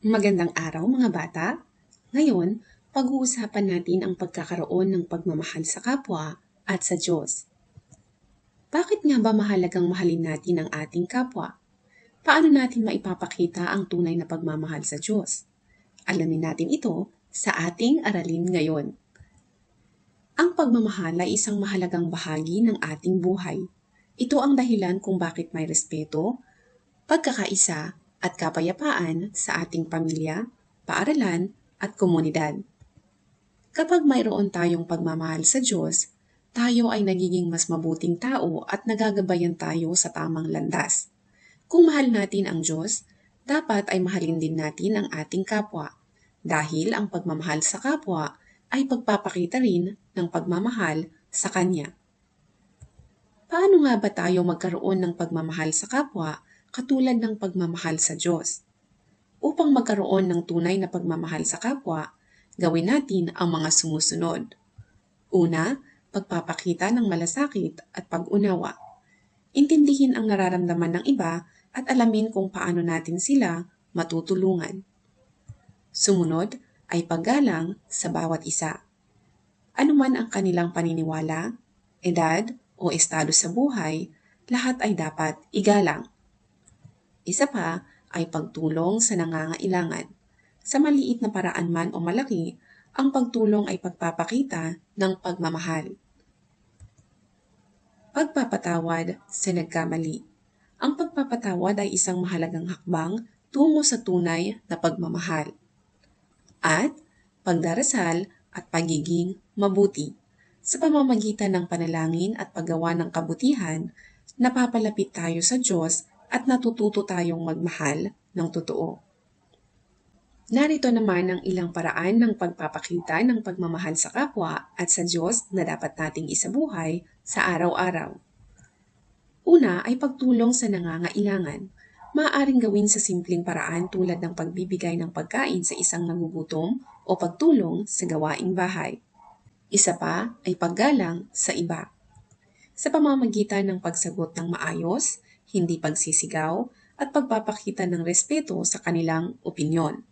Magandang araw mga bata! Ngayon, pag-uusapan natin ang pagkakaroon ng pagmamahal sa kapwa at sa Diyos. Bakit nga ba mahalagang mahalin natin ang ating kapwa? Paano natin maipapakita ang tunay na pagmamahal sa Diyos? Alamin natin ito sa ating aralin ngayon. Ang pagmamahal ay isang mahalagang bahagi ng ating buhay. Ito ang dahilan kung bakit may respeto, pagkakaisa at kapayapaan sa ating pamilya, paaralan at komunidad. Kapag mayroon tayong pagmamahal sa Diyos, tayo ay nagiging mas mabuting tao at nagagabayan tayo sa tamang landas. Kung mahal natin ang Diyos, dapat ay mahalin din natin ang ating kapwa dahil ang pagmamahal sa kapwa ay pagpapakita rin ng pagmamahal sa Kanya. Paano nga ba tayo magkaroon ng pagmamahal sa kapwa katulad ng pagmamahal sa Diyos. Upang magkaroon ng tunay na pagmamahal sa kapwa, gawin natin ang mga sumusunod. Una, pagpapakita ng malasakit at pag-unawa. Intindihin ang nararamdaman ng iba at alamin kung paano natin sila matutulungan. Sumunod ay paggalang sa bawat isa. Ano man ang kanilang paniniwala, edad o estado sa buhay, lahat ay dapat igalang. Isa pa ay pagtulong sa nangangailangan. Sa maliit na paraan man o malaki, ang pagtulong ay pagpapakita ng pagmamahal. Pagpapatawad sa nagkamali. Ang pagpapatawad ay isang mahalagang hakbang tungo sa tunay na pagmamahal. At pagdarasal at pagiging mabuti. Sa pamamagitan ng panalangin at paggawa ng kabutihan, napapalapit tayo sa Diyos at natututo tayong magmahal ng totoo. Narito naman ang ilang paraan ng pagpapakita ng pagmamahal sa kapwa at sa Diyos na dapat nating isabuhay sa araw-araw. Una ay pagtulong sa nangangailangan. Maaaring gawin sa simpleng paraan tulad ng pagbibigay ng pagkain sa isang nagugutom o pagtulong sa gawaing bahay. Isa pa ay paggalang sa iba. Sa pamamagitan ng pagsagot ng maayos, hindi pagsisigaw, at pagpapakita ng respeto sa kanilang opinyon.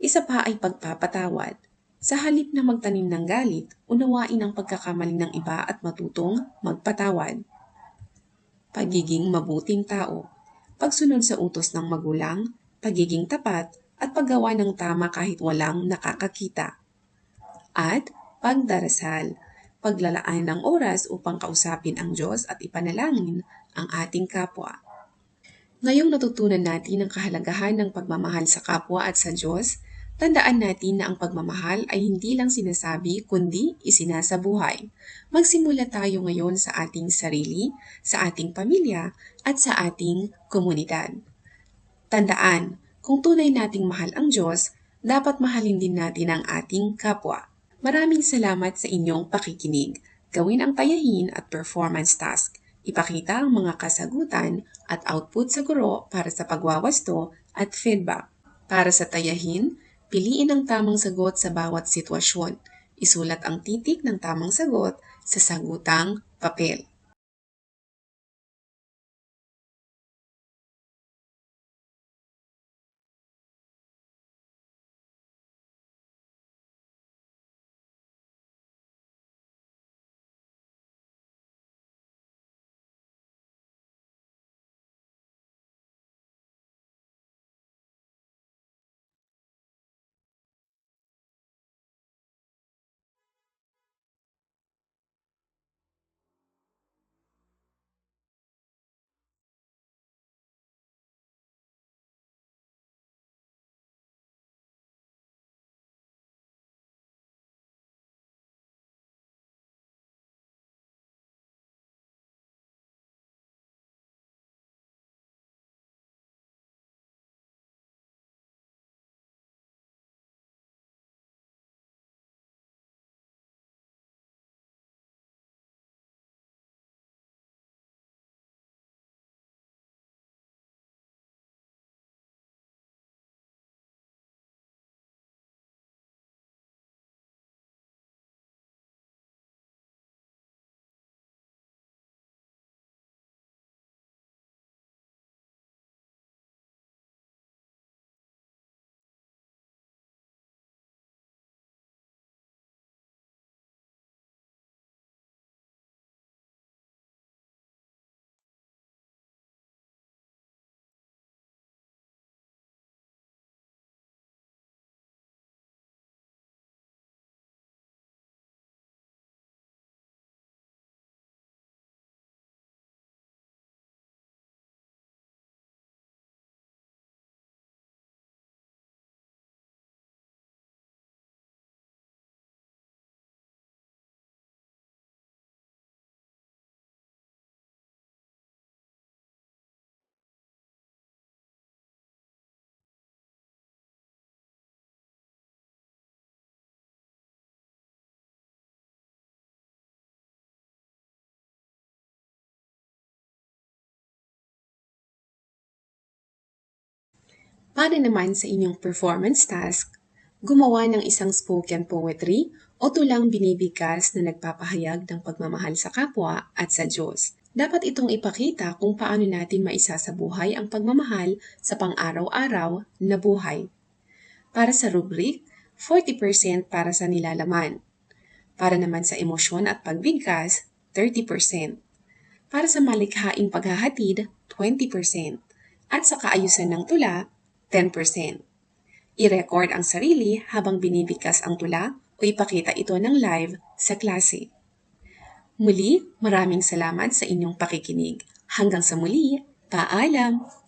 Isa pa ay pagpapatawad. Sa halip na magtanim ng galit, unawain ang pagkakamali ng iba at matutong magpatawad. Pagiging mabuting tao. Pagsunod sa utos ng magulang, pagiging tapat, at paggawa ng tama kahit walang nakakakita. At pagdarasal paglalaan ng oras upang kausapin ang Diyos at ipanalangin ang ating kapwa. Ngayong natutunan natin ang kahalagahan ng pagmamahal sa kapwa at sa Diyos, tandaan natin na ang pagmamahal ay hindi lang sinasabi kundi isinasabuhay. Magsimula tayo ngayon sa ating sarili, sa ating pamilya, at sa ating komunidad. Tandaan, kung tunay nating mahal ang Diyos, dapat mahalin din natin ang ating kapwa. Maraming salamat sa inyong pakikinig. Gawin ang tayahin at performance task. Ipakita ang mga kasagutan at output sa guro para sa pagwawasto at feedback. Para sa tayahin, piliin ang tamang sagot sa bawat sitwasyon. Isulat ang titik ng tamang sagot sa sagutang papel. Para naman sa inyong performance task, gumawa ng isang spoken poetry o tulang binibigkas na nagpapahayag ng pagmamahal sa kapwa at sa Diyos. Dapat itong ipakita kung paano natin maisasabuhay ang pagmamahal sa pang-araw-araw na buhay. Para sa rubric, 40% para sa nilalaman. Para naman sa emosyon at pagbigkas, 30%. Para sa malikhaing paghahatid, 20%. At sa kaayusan ng tula, 10%. I-record ang sarili habang binibigkas ang tula o ipakita ito ng live sa klase. Muli, maraming salamat sa inyong pakikinig. Hanggang sa muli, paalam!